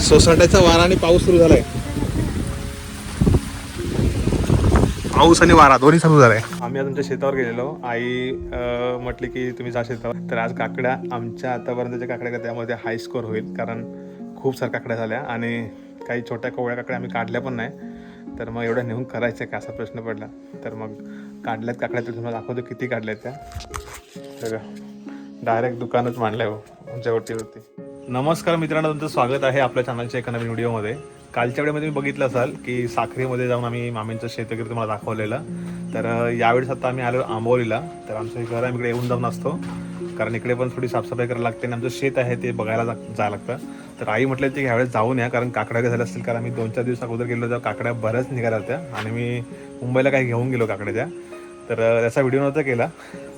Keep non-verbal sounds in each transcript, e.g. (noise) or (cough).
सोसाट्याचा वारा आणि पाऊस सुरू झालाय. पाऊस आणि वारा दोन्ही सुरू झालाय. आम्ही आज आमच्या शेतावर गेलेलो. आई म्हटली की तुम्ही जा शेतावर. तर आज काकड्या आमच्या आतापर्यंतच्या काकड्या का त्यामध्ये हाय स्कोर होईल कारण खूप साऱ्या काकड्या झाल्या आणि काही छोट्या कोवळ्या काकड्या आम्ही काढल्या पण नाही. तर मग एवढ्या नेऊन करायचं का असा प्रश्न पडला. तर मग काढल्यात काकड्या तर तुम्हाला दाखवतो किती काढल्यात त्या. तर डायरेक्ट दुकानच मांडलंय हो आमच्या वरती. नमस्कार मित्रांनो तुमचं स्वागत आहे आपल्या चॅनलच्या एका नवीन व्हिडिओमध्ये. कालच्या वेळेमध्ये तुम्ही बघितलं असाल की साखरेमध्ये जाऊन आम्ही मामींचं शेत वगैरे तुम्हाला दाखवलेलं. तर यावेळेस आता आम्ही आलो आंबोलीला. तर आमचं घर आम्ही इकडे येऊन जाऊन असतो. कारण इकडे पण थोडी साफसफाई करायला लागते आणि आमचं शेत आहे ते बघायला जा जायला लागतं. तर आई म्हटलं की ह्यावेळेस जाऊन या कारण काकड्या झाल्या असतील. कारण आम्ही दोन चार दिवस अगोदर गेलो तेव्हा काकड्या बऱ्याच निघाल्या होत्या. आणि मी मुंबईला काही घेऊन गेलो काकड्याच्या. तर त्याचा व्हिडिओ नव्हता केला.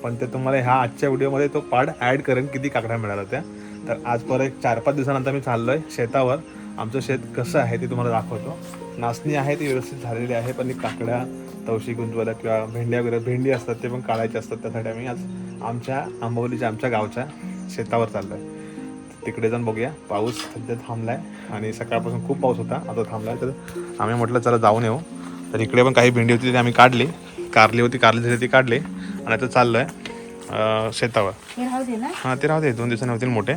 पण ते तुम्हाला ह्या आजच्या व्हिडिओमध्ये तो पार्ट ॲड करेन किती काकड्या मिळाल्या होत्या. तर आज परत एक चार पाच दिवसानंतर मी चाललोय शेतावर. आमचं शेत कसं आहे ते तुम्हाला दाखवतो. नाचणी आहे ती व्यवस्थित झालेली आहे पण काकड्या तवशी गुंतवायला किंवा भेंड्या वगैरे भेंडी असतात ते पण काढायचे असतात. त्यासाठी आम्ही आज आमच्या आंबवलीच्या आमच्या गावच्या शेतावर चाललोय. तिकडे जाऊन बघूया. पाऊस सध्या थांबलाय आणि सकाळपासून खूप पाऊस होता आता थांबलाय. तर आम्ही म्हटलं चला जाऊन येऊ. तर इकडे पण काही भेंडी होती ती आम्ही काढली. कारली होती कारली झाली ती काढली. आणि आता चाललोय अं, शेतावर. हे हां ते राहू दे. दोन दिवसांनी होतील मोठे.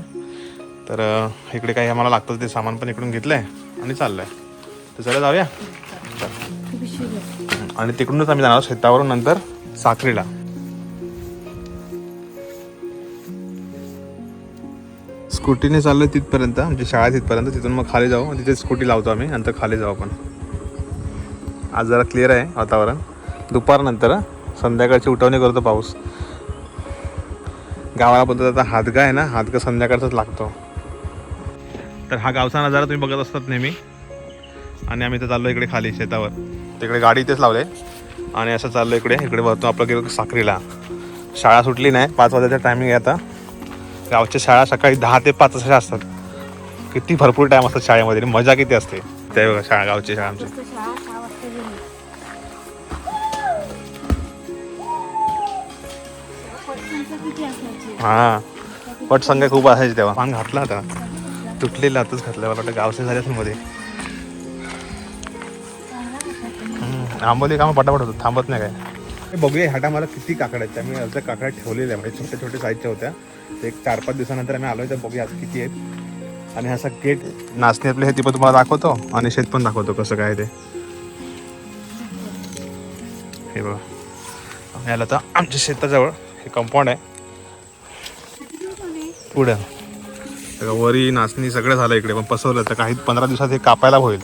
तर इकडे काही आम्हाला लागतं ते सामान पण इकडून घेतलंय आणि चाललंय. तर चला जाऊया. आणि तिकडूनच आम्ही जाणार आहोत शेतावरून नंतर साखरीला. स्कूटीने चाललोय तिथपर्यंत म्हणजे शाळा तिथपर्यंत. तिथून मग खाली जाऊ. आणि तिथे स्कूटी लावतो आम्ही नंतर खाली जाऊ आपण. आज जरा क्लिअर आहे वातावरण. दुपारनंतर संध्याकाळची उठवणी करतो पाऊस. गावाला बोलतात आता हातगा आहे ना हातगा संध्याकाळचाच लागतो. तर हा गावचा नजारा तुम्ही बघत असतात नेहमी. आणि आम्ही तर चाललो इकडे खाली शेतावर. तिकडे गाडी इथेच लावले. आणि असं चाललो इकडे. इकडे वरतो आपलं गेलो साखरीला. शाळा सुटली नाही. पाच वाजायचा टायमिंग आहे आता. गावच्या शाळा सकाळी दहा ते पाच अशा असतात. किती भरपूर टाईम असतात शाळेमध्ये. मजा किती असते. त्या बघा शाळा गावची शाळा आमची. हां. पट संख्या खूप असायची तेव्हा. पान घातला आता. तुटलेला आताच घातलं मला वाटतं गावसे झाले असेल मध्ये. आंबोली कामं पटापट होतं थांबत नाही काय. हे बघूया ह्या टायमाला किती काकड्या आहेत. त्यामुळे अर्ध्या काकड्या ठेवलेल्या म्हणजे छोट्या छोट्या साईजच्या होत्या. ते एक चार पाच दिवसानंतर आम्ही आलो तर बघूया आज किती आहेत. आणि असा गेट नाचणी आपले हे ती पण तुम्हाला दाखवतो. आणि शेत पण दाखवतो कसं काय ते. हे बघा. आम्ही आलो आता आमच्या शेताजवळ हे कंपाऊंड आहे. पुढं. वरी नाचणी सगळं झालं इकडे पण पसवलं तर काही पंधरा दिवसात हे कापायला होईल.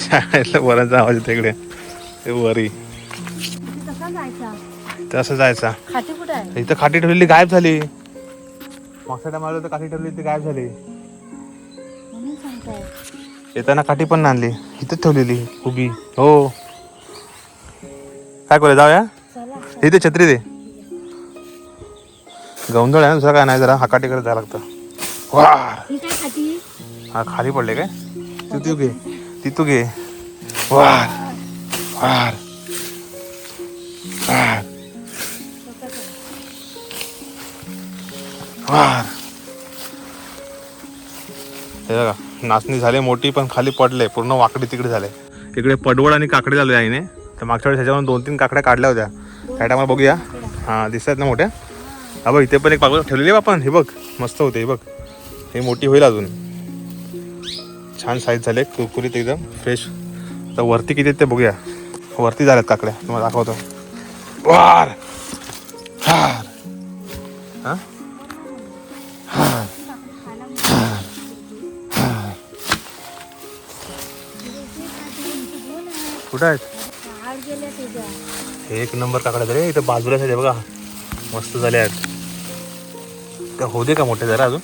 शाळेतलं वरांचा आवाज येतो इकडे. ते वरी. तसं जायचा. इथं खाटी ठेवलेली गायब झाली. मागच्या टायमाला आलो तर काठी ठेवलेली ती गायब झाली. येताना काठी पण आणली इथंच ठेवलेली उभी. हो. काय करूया जाऊया? इथे छत्री दे. गौंदळ आहे ना दुसरा काय नाही जरा हाकाटी करत जायला लागतं. वार ही काय हा खाली पडले काय? तू तू घे. ती तू घे. वार वार वार वार हे बघा नाचणी झाली मोठी पण खाली पडले पूर्ण वाकडी तिकडे झाले. इकडे पडवळ आणि काकडे झाले आईने. तर मागच्या वेळेस ह्याच्यावरून दोन तीन काकड्या काढल्या होत्या. त्या टायमाला बघूया. हां दिसतात ना मोठ्या? हा बघ इथे पण एक पाकळ ठेवलेली आहे आपण हे बघ मस्त होते हे बघ. हे मोठी होईल अजून. छान साईज झाले कुरकुरीत एकदम फ्रेश तर वरती किती आहेत ते बघूया. वरती झाल्यात काकड्या तुम्हाला दाखवतो. वार! हार! हा? कुठं आहेत? एक नंबर काकड्या झाले इथं बाजूला आहे बघा. मस्त झाले आहेत. त्या होऊ दे का मोठे जरा अजून?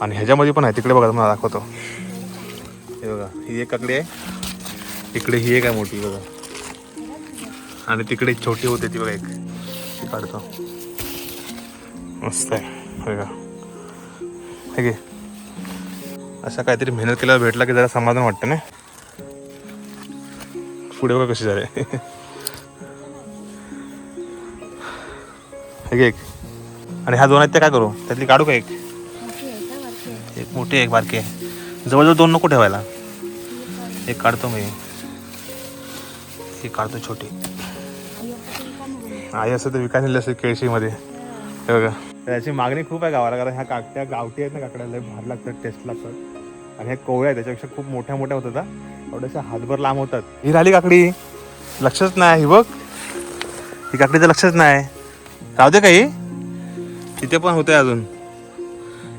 आणि ह्याच्यामध्ये पण आहे तिकडे बघा तुम्हाला दाखवतो. हे बघा ही एक काकडी आहे. इकडे ही एक आहे मोठी बघा. आणि तिकडे छोटी होते ती बघा एक. ती काढतो. मस्त आहे बघा. हे असा काहीतरी मेहनत केल्यावर भेटला की जरा समाधान वाटतं ना? पुढे बघा कशी झाले. (laughs) घे एक. आणि ह्या दोन आहेत ते काय करू? त्यातली काढू का एक? एक मोठी एक बारकी आहे. जवळजवळ दोन नको ठेवायला. एक काढतो मी. एक काढतो छोटी. आई असं तर विकास नेलं असेल केळशीमध्ये. हे बघा. त्याची मागणी खूप आहे गावाला कारण ह्या काकट्या गावठी आहेत ना काकड्या लय भार लागतात टेस्ट लागतात. आणि ह्या कोवळ्या आहेत त्याच्यापेक्षा खूप मोठ्या मोठ्या होतात. एवढ्याशा हातभर लांब होतात. ही राहिली काकडी. लक्षच नाही ही बघ. ही काकडीचं लक्षच नाही. राहू दे काही. तिथे पण होते अजून.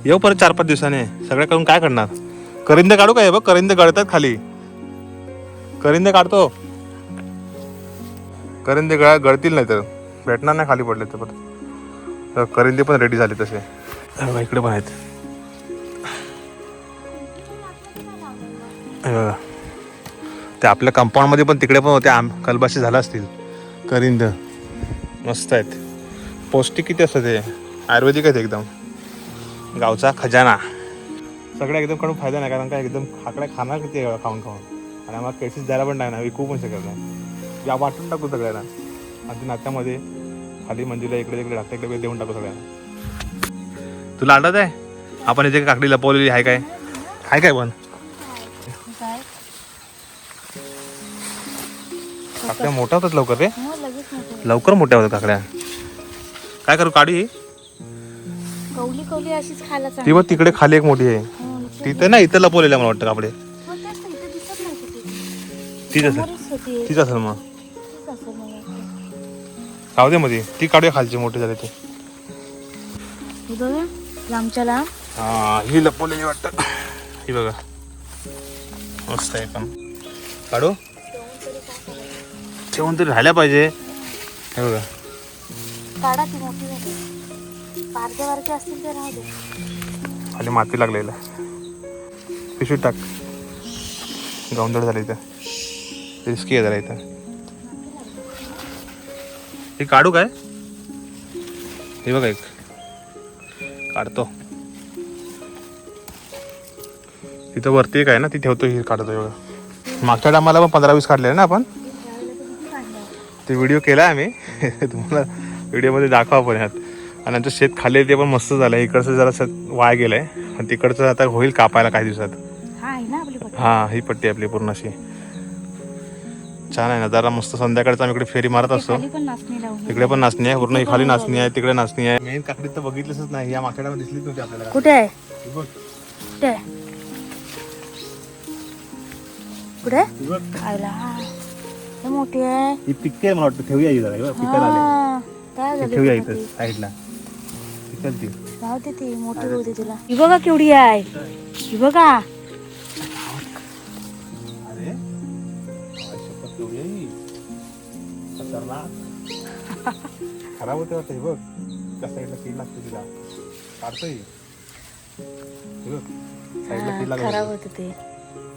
येऊ परत चार पाच दिवसाने. सगळ्या करून काय करणार? करिंदे काढू काय बघ? करिंदे गळतात खाली. करिंदे काढतो. करिंदे गळ गळतील नाही तर भेटणार नाही खाली पडले तर परत. तर करिंदे पण रेडी झाले तसे. इकडे पण आहेत. ते आपल्या कंपाऊंडमध्ये पण तिकडे पण होते. आम कलबाशी झाला असतील. करिंद. मस्त आहेत. पौष्टिक किती असतं ते? आयुर्वेदिक आहेत एकदम. गावचा खजाना. सगळ्या एकदम कडून फायदा नाही कारण काय एकदम खाकड्या खाणार किती खाऊन खाऊन. आणि आम्हाला केसेस द्यायला पण नाही ना विकू पण शकत नाही. या वाटून टाकू सगळ्यांना. आणि ते नात्यामध्ये खाली मंजूला इकडे तिकडे टाकता इकडे देऊन टाकू सगळ्यांना. तुला आठवत आहे? आपण इथे काकडी लपवलेली आहे काय? आहे काय पण? काकड्या मोठ्या होतात लवकर रे? हो लवकर मोठ्या होतात काकड्या. काय करू काढी कवली कवली अशीच खायला ती बघ तिकडे खाली एक मोठी आहे. हो, तिथे ना इथं लपवलेल्या मला वाटतं कापडे. हो, तेच असेल. तीच असेल मग. राहू दे मध्ये ती काढूया खालची मोठी झाली ती हे बघा लांबच्या लांब. हा ही लपवलेली वाटतं. ही बघा. मस्त आहे पण. काढू? ठेवून तरी राहिल्या पाहिजे. हे बघा. काढा ती मोठी झाली. बारके बारके असतील ते राहू दे. खाली माती लागलेलं पिशवीत टाक. गावंदळ झाली इथं. रिस्की आहे जरा इथं. हे काढू काय? हे बघा एक. काढतो. तिथं वरती एक आहे ना ती ठेवतो ही काढतो बघा मागच्या टायमाला पण पंधरा वीस काढले ना आपण? ते व्हिडिओ केला आहे? आम्ही. (laughs) तुम्हाला व्हिडिओमध्ये दाखवा पण ह्यात. आणि आमचं शेत खाली ते पण मस्त झालं इकडचं जरा वाया गेलं आहे आणि तिकडचं आता होईल कापायला काही दिवसात. हा हा ही पट्टी आपली पूर्ण अशी. छान आहे ना जरा मस्त संध्याकाळचा आम्ही इकडे फेरी मारत असतो. खाली तिकडे पण नाचणी आहे पूर्ण ही खाली नाचणी आहे तिकडे नाचणी आहे. मेन काकडी तर बघितलंच नाही या टायमाला दिसलीच नव्हती आपल्याला. कुठे आहे? ही कुठे ही हा हे मोठी आहे. ही पिकते मला वाटतं ठेवूया ही ही पिकायला हा, ती ठेवूया इथं? साईडला. ती राहू दे ती मोठी होऊ दे तुला. ही बघा केवढी आहे. ही बघा. अरे. ही. खतरनाक. खराब होते वाटतं हे बघ. त्या साईडला कीड लागते तिला. काढतोय. हे बघ. साईडला कीड हा, खराब होत. ते.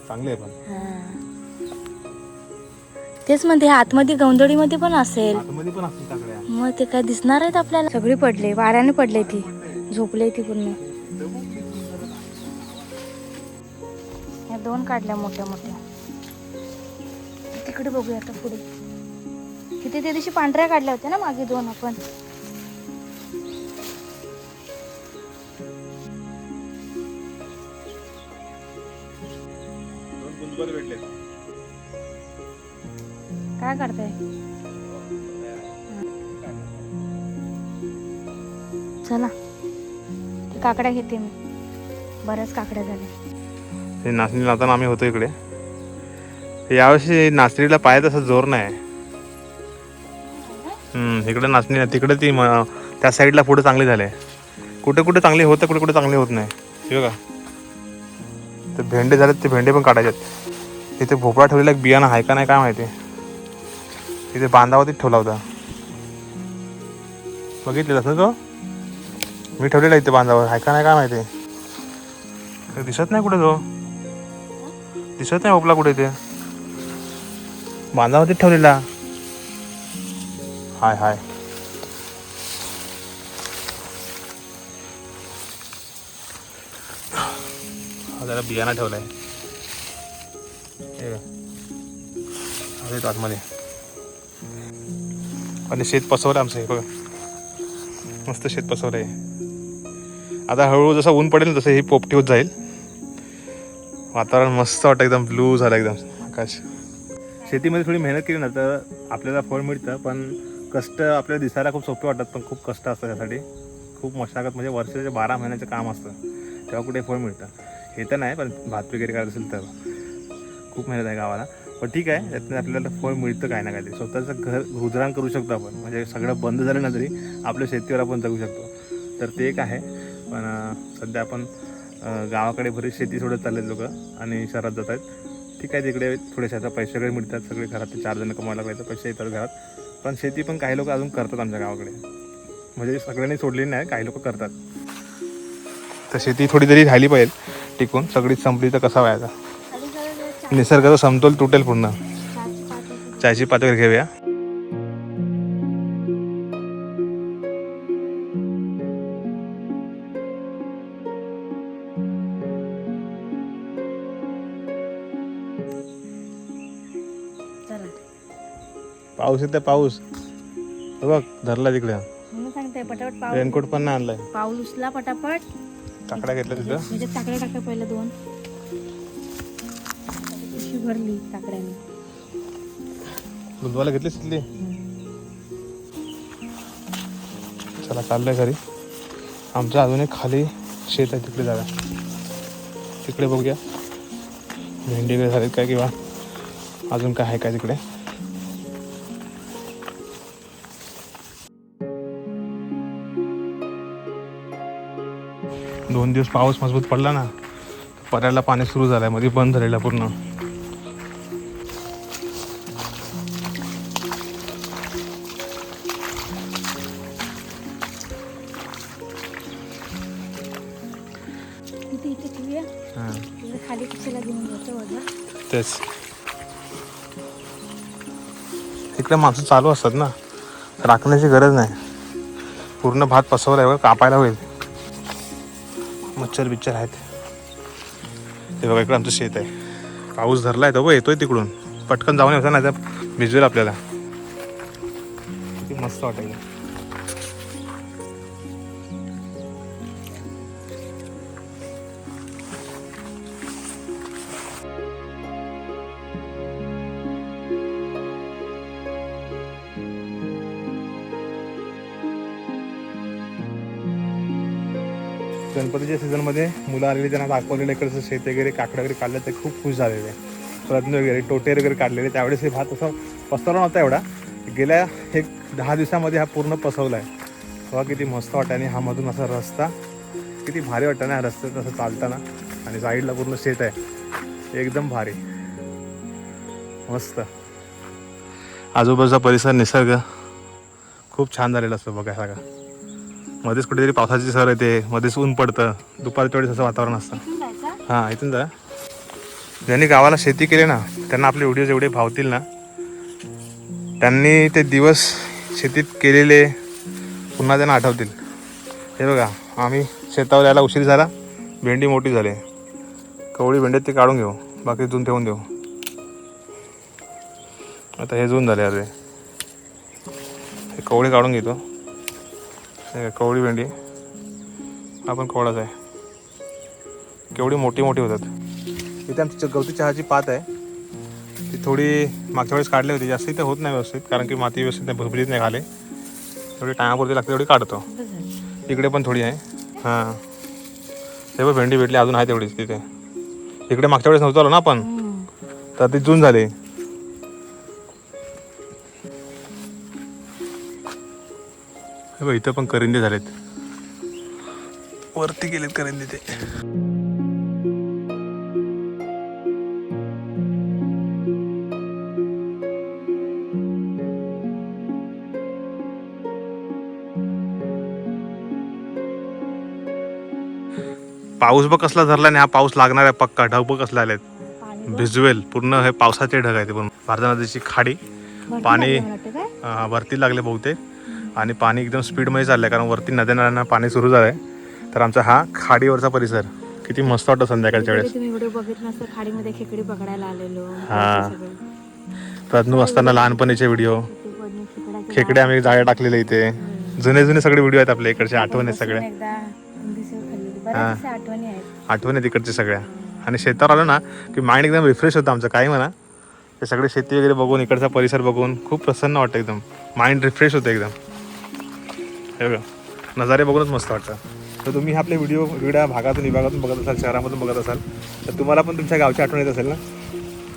चांगले आहे पण. हा. तेच म्हणते आतमध्ये गौंदडीमध्ये पण असेल. आतमध्ये पण असतील मग ते काय दिसणार आहेत आपल्याला? सगळी पडले वाऱ्याने पडले ती. झोपले ती पूर्ण. या दोन काढल्या मोठ्या मोठ्या. तिकडे बघूया आता पुढे. किती त्या दिवशी पांढऱ्या काढल्या होत्या ना मागे दोन आपण. काय काढताय? काकड्या घेते मी. बऱ्याच काकड्या झाल्या हे नाचणी लावताना आम्ही होतो इकडे. यावर्षी नाचणीला पाय तसा जोर नाही. इकडे नाचणी तिकडे ती त्या साईडला पुढे चांगली झाले. कुठे कुठे चांगले होतं कुठे कुठे चांगले होत नाही. हे बघा. ते भेंडे झालेत ते भेंडे पण काढायचे इथे भोपळा ठेवलेला एक बियाणं आहे का नाही काय माहिती. तिथे बांधावरतीच ठेवला होता. बघितलेला असं तो? मी ठेवलेला इथे बांधावर. आहे का नाही काय माहिती? ते दिसत नाही कुठे तो? दिसत नाही ओपला कुठे ते? बांधावरतीच ठेवलेला. हाय हाय. जरा बियाणा ठेवलाय. आतमध्ये. आणि शेत पसवलं आमचं हे बघा. मस्त शेत पसवलं आहे आता हळूहळू जसं ऊन पडेल तसं ही पोपटी होत जाईल. वातावरण मस्त वाटतं एकदम ब्लू झालं एकदम. आकाश. शेतीमध्ये थोडी मेहनत केली ना तर आपल्याला फळ मिळतं पण कष्ट आपल्याला दिसायला खूप सोपे वाटतात पण खूप कष्ट असतं त्यासाठी खूप मशागत म्हणजे वर्षाचे बारा महिन्याचं काम असतं तेव्हा कुठे फळ मिळतं. हे तर नाही पण भात वगैरे करत असेल तर. खूप मेहनत आहे गावाला. पण ठीक आहे त्यातून आपल्याला फळ मिळतं काय ना काहीतरी स्वतःचं घर गुजराण करू शकतो आपण. म्हणजे सगळं बंद झालं ना तरी आपल्या शेतीवर आपण जगू शकतो. तर ते एक आहे. पण सध्या आपण गावाकडे बरीच शेती सोडत चाललेत लोक आणि शहरात जात आहेत. ठीक आहे तिकडे थोडेसे आता पैसे वगैरे मिळतात सगळे घरात चार जण कमवायला लागले तर पैसे येतात घरात. पण शेती पण काही लोक अजून करतात आमच्या गावाकडे. म्हणजे सगळ्यांनी सोडलेली नाही काही लोक करतात. तर शेती थोडी तरी राहिली पाहिजे टिकून सगळीच संपली तर कसा व्हायचा? निसर्गाचा समतोल तुटेल पूर्ण. पात चायची पातळी घेऊया. पाऊस येते पाऊस. बघ धरला तिकडे. म्हणून सांगते पटापट पाऊस. रेनकोट पण नाही आणलाय. पाऊस उचला पटापट. काकडा घेतला तिथं. पहिलं दोन. पिशवी भरली घेतलीस तिथली? चला चाललंय घरी. आमच्या अजून एक खाली शेत आहे तिकडे जागा. तिकडे बघूया. भेंडी वगैरे झालीत काय किंवा अजून काय आहे काय तिकडे? दोन दिवस पाऊस मजबूत पडला ना पर्याला पाणी सुरू झालंयमध्ये बंद झालेलं आहे पूर्ण तेच. इकडे माणसं चालू असतात ना राखण्याची गरज नाही. पूर्ण भात पसवलाय कापायला होईल. मच्छर बिच्छर आहेत. ते बघा इकडं आमचं शेत आहे. पाऊस धरला आहे तो बघ येतोय तिकडून. पटकन जाऊन येतो ना तर भिजवेल आपल्याला. किती मस्त वाटेल गणपतीच्या सीझनमध्ये मुलं आलेली त्यांना दाखवलेलं इकडचं शेत वगैरे काकडं वगैरे काढलं ते खूप खुश झालेले. प्रज्ञ वगैरे टोटे वगैरे काढलेले. त्यावेळेस हे भात असं पसरला नव्हता एवढा. गेल्या एक दहा दिवसामध्ये हा पूर्ण पसवला आहे तेव्हा किती मस्त वाटतं आणि हा मधून असा रस्ता. किती भारी वाटतं ना हा रस्त्यात असं चालताना. आणि साईडला पूर्ण शेत आहे. एकदम भारी. मस्त. आजूबाजूचा परिसर निसर्ग. खूप छान झालेला असतो बघा सगळा. मध्येच कुठेतरी पावसाची सर येते मध्येच ऊन पडतं दुपारच्या वेळेस असं वातावरण असतं. हां इथून जा. ज्यांनी गावाला शेती केली ना त्यांना आपले व्हिडिओ जेवढे भावतील ना त्यांनी ते दिवस शेतीत केलेले पुन्हा त्यांना आठवतील. हे बघा आम्ही शेतावर यायला उशीर झाला भेंडी मोठी झाली. कवळी भेंडी ते काढून घेऊ बाकी जून ठेवून देऊ. आता हे जून झाले अरे. हे कवळी काढून घेतो. कवळी भेंडी. हा पण कवळाच आहे. केवढी मोठी मोठी होतात. इथे आमची च- गवती चहाची पात आहे. ती थोडी मागच्या वेळेस काढली होती. जास्त इथे होत नाही व्यवस्थित कारण की माती व्यवस्थित नाही भुबलीत नाही खाले. थोडी टायमापुरती लागते तेवढी काढतो. इकडे पण थोडी आहे. हां. ते पण भेंडी भेटली अजून आहे तेवढीच तिथे. इकडे मागच्या वेळेस नव्हतं आलो ना आपण. तर ती जून झाली. हे बघ इथं पण करिंदे झालेत. वरती गेलेत करिंदे ते. पाऊस बघ कसला धरला आणि हा पाऊस लागणार आहे पक्का ढग बघ कसला आलेत. भिजवेल पूर्ण हे पावसाचे ढग आहे ते पण. भारता नदीची खाडी. भरती पाणी- वरती लागले बहुतेक. आणि पाणी एकदम स्पीडमध्ये चाललंय कारण वरती नद्या नाल्यांना पाणी सुरू झालंय. तर आमचा हा खाडीवरचा परिसर. किती मस्त वाटतं संध्याकाळच्या वेळेस. खाडीमध्ये खेकडी पकडायला आलेलो. हा. प्रज्ञू असताना लहानपणीचे व्हिडिओ. खेकडे आम्ही जाळे टाकलेले इथे. जुने जुने सगळे व्हिडिओ आहेत आपल्या इकडचे आठवण आहेत सगळ्या हा. आठवणी आहेत. आहे तिकडच्या सगळ्या. आणि शेतावर आलो ना की माइंड एकदम रिफ्रेश होतं आमचं. काय म्हणा ते सगळे शेती वगैरे बघून इकडचा परिसर बघून खूप प्रसन्न वाटतं एकदम. माइंड रिफ्रेश होतं एकदम. हे बघा. नजारे बघूनच मस्त वाटतं. तर तुम्ही आपले व्हिडिओ वेगळ्या भागातून विभागातून बघत असाल शहरामधून बघत असाल तर तुम्हाला पण तुमच्या गावची आठवण येत असेल ना?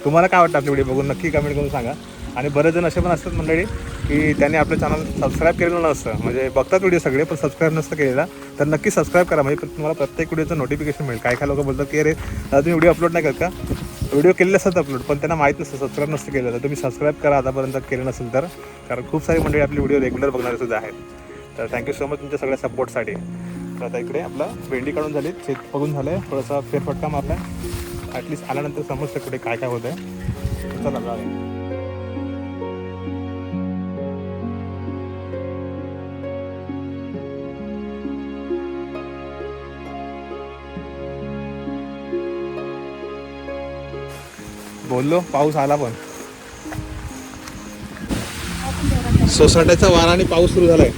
तुम्हाला काय वाटतं आपले व्हिडिओ बघून? नक्की कमेंट करून सांगा. आणि बरेच जण असे पण असतात मंडळी की त्यांनी आपलं चॅनल सबस्क्राईब केलेलं नसतं. म्हणजे बघतात व्हिडिओ सगळे पण सबस्क्राईब नसतं केलेला. तर नक्की सबस्क्राईब करा. म्हणजे तुम्हाला प्रत्येक व्हिडिओचं नोटिफिकेशन मिळेल. काय काय लोक बोलतात की अरे दादा तुम्ही व्हिडिओ अपलोड नाही करत का? व्हिडिओ केलेले असतात अपलोड पण त्यांना माहीत नसतं. सबस्क्राईब नसतं केलं तर तुम्ही सबस्क्राईब करा. आतापर्यंत केलं नसेल तर. कारण खूप सारी मंडळी आपली व्हिडिओ रेग्युलर बघणारे सुद्धा आहेत. तर थँक्यू सो मच तुमच्या सगळ्या सपोर्टसाठी तर आता इकडे आपलं भेंडी काढून झाली शेत बघून झालं आहे थोडासा फेरफटका मारला आहे ॲटलिस्ट आल्यानंतर समजतं कुठे काय काय होतं आहे चला जाऊया. बोललो पाऊस आला पण. सोसाट्याचा वारा आणि पाऊस सुरू झालाय.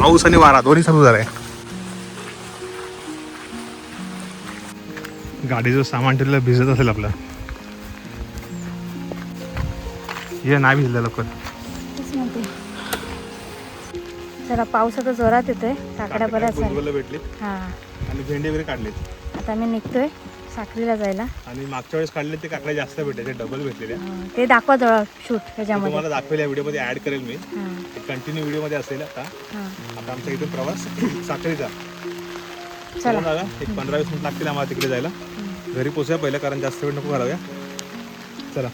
पाऊस आणि वारा दोन्ही सुरू झालाय. गाडीचं सामान ठेवलेलं भिजत असेल आपलं. हे नाही भिजलं लवकर. जरा आता जोरात येतोय काकड्या बऱ्याच भेटली. हा. आणि भेंडी वगैरे काढलेत. आता मी निघतोय. साखरीला जायला. आणि मागच्या वेळेस काढले ते काकड्या जास्त भेटले डबल भेटलेले. ते दाखवा जवळ शूट त्याच्यामध्ये. तुम्हाला दाखवेल या व्हिडिओमध्ये ऍड करेल मी. हा. कंटिन्यू व्हिडिओमध्ये असेल आता. हा. आता आमचा इथून प्रवास साखळीचा चला. एक पंधरा वीस मिनिट लागतील आम्हाला तिकडे जायला. घरी पोचूया पहिलं कारण जास्त वेळ नको घालवूया. चला.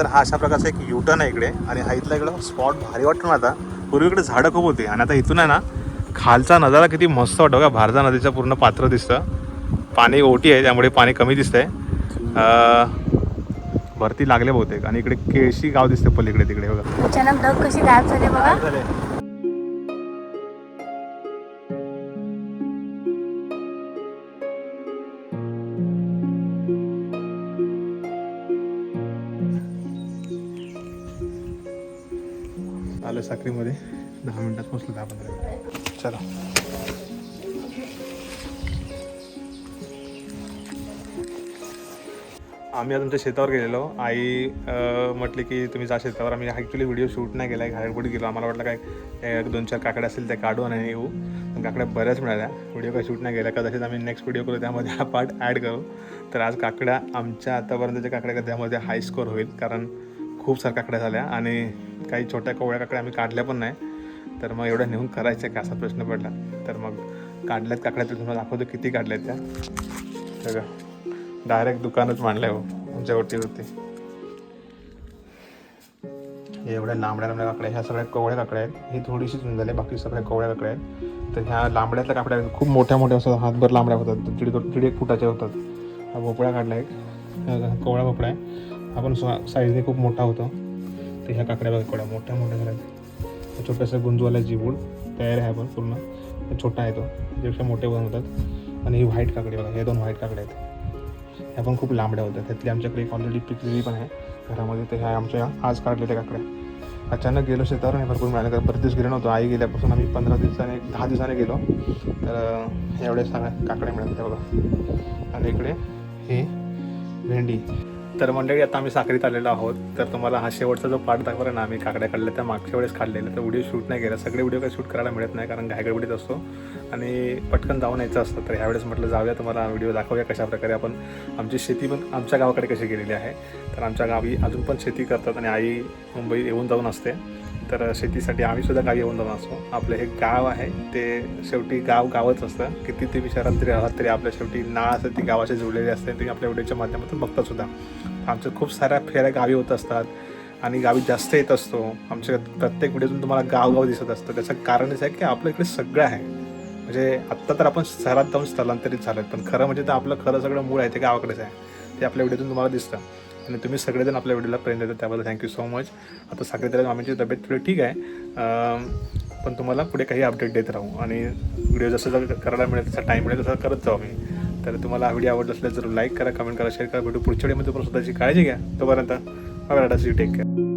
आल्यानंतर हा अशा प्रकारचा एक युटर्न आहे इकडे. आणि हा इथला इकडं स्पॉट भारी वाटतो ना आता. पूर्वी इकडे झाडं खूप होती. आणि आता इथून आहे ना खालचा नजारा किती मस्त वाटतो का भारजा नदीचं पूर्ण पात्र दिसतं. पाणी ओटी आहे त्यामुळे पाणी कमी दिसतंय. अं, भरती लागले बहुतेक. आणि इकडे केळशी गाव दिसते पलीकडे तिकडे बघा. अचानक ढग कशी गायब झाली बघा. आलं दहा मिनटात पोचलं दहा पंधरा मिनिट. चला. आम्ही आज आमच्या शेतावर गेलेलो. आई म्हटली की तुम्ही जा शेतावर. आम्ही ॲक्च्युली व्हिडिओ शूट नाही केला. आहे घायरपुढे गेलो. आम्हाला वाटलं काय दोन चार काकड्या असतील त्या काढू आणि येऊ. पण काकड्या बऱ्याच मिळाल्या. व्हिडिओ काय शूट नाही केला. कदाचित आम्ही नेक्स्ट व्हिडिओ करू. त्यामध्ये हा पार्ट ॲड करू. तर आज काकड्या आमच्या आतापर्यंतच्या काकड्या त्यामध्ये हाय स्कोर होईल. कारण खूप साऱ्या काकड्या झाल्या आणि काही छोट्या कोवळ्या काकड्या आम्ही काढल्या पण नाही. तर मग एवढ्या नेऊन करायचं का असा प्रश्न पडला. तर मग काढल्यात काकड्या तर तुम्हाला दाखवतो किती काढल्यात त्या. सगळं डायरेक्ट दुकानच मांडलंय हो आमच्या ओटीवरती एवढ्या लांबड्या लांबड्या काकड्या ह्या सगळ्या कोवळ्या काकड्या आहेत. ही थोडीशी झाली बाकी सगळ्या कोवळ्या काकड्या आहेत. तर ह्या लांबड्यातल्या काकड्या खूप मोठ्या मोठ्या असतात हातभर लांबड्या होतात दीड दीड एक फुटाच्या होतात. हा भोपळा काढला एक. कोवळा भोपळा आहे. आपण स्वा साईजने खूप मोठा होतो. तर ह्या काकड्या बघा एवढ्या मोठ्या मोठ्या झाल्या छोटंसं गुंजवाला जीवूड तयार आहे आपण पूर्ण. छोटा आहे तो त्यापेक्षा मोठे बनवतात होतात. आणि ही व्हाईट काकडी बघा हे दोन व्हाईट काकड्या आहेत. ह्या पण खूप लांबड्या होत्या. त्यातली आमच्याकडे एक ऑलरेडी पिकलेली पण आहे घरामध्ये. तर ह्या आमच्या आज काढलेल्या काकड्या. अचानक गेलो शेतावर आणि भरपूर मिळालं कारण बरेच दिवस गेलो नव्हतो. आई गेल्यापासून आम्ही पंधरा दिवसाने दहा दिवसाने गेलो. तर एवढ्या सगळ्या काकड्या मिळाल्या बघा. आणि इकडे हे भेंडी. तर मंडळी आता आम्ही साखरीत आलेलो आहोत. तर तुम्हाला हा शेवटचा जो पार्ट दाखवला ना आम्ही काकड्या काढल्या त्या मागच्या वेळेस काढलेल्या. तर व्हिडिओ शूट नाही केला. सगळे व्हिडिओ काही शूट करायला मिळत नाही कारण घायगडबडीत असतो. आणि पटकन जाऊन यायचं असतं. तर ह्यावेळेस म्हटलं जाऊया तुम्हाला व्हिडिओ दाखवूया कशाप्रकारे आपण आमची शेती पण आमच्या गावाकडे कशी गेलेली आहे. तर आमच्या गावी अजून पण शेती करतात आणि आई मुंबई येऊन जाऊन असते. तर शेतीसाठी आम्ही सुद्धा गावी येऊन जाऊन असतो. आपलं हे गाव आहे ते शेवटी गाव गावच असतं. किती ते विचारात तरी राहत तरी आपल्या शेवटी नाळ असतं ती गावाशी जुळलेली असते. तुम्ही आपल्या व्हिडिओच्या माध्यमातून बघता सुद्धा. आमच्या खूप साऱ्या फेऱ्या गावी होत असतात आणि गावी जास्त येत असतो. आमच्या प्रत्येक व्हिडिओतून तुम्हाला गाव गाव दिसत असतं. त्याचं कारणच आहे की आपल्या इकडे सगळं आहे. म्हणजे आत्ता तर आपण शहरात जाऊन स्थलांतरित झालं पण खरं म्हणजे तर आपलं खरं सगळं मूळ आहे ते गावाकडेच आहे. ते आपल्या व्हिडिओतून तुम्हाला दिसतं. आणि तुम्ही सगळेजण आपल्या व्हिडिओला प्रेम देतात त्याबद्दल थँक्यू सो मच आता साखरेच्या मामीची तब्येत थोडी ठीक आहे. पण तुम्हाला पुढे काही अपडेट देत राहू. आणि व्हिडिओ जसं जर करायला मिळेल तसा टाईम मिळेल तसा करत जाऊ मी. तर तुम्हाला हा व्हिडिओ आवडला असल्यास जरूर लाईक करा कमेंट करा शेअर करा. भेटू पुढच्या वेळेमध्ये तुम्हाला स्वतःची काळजी घ्या. तोपर्यंत बाय टेक केअर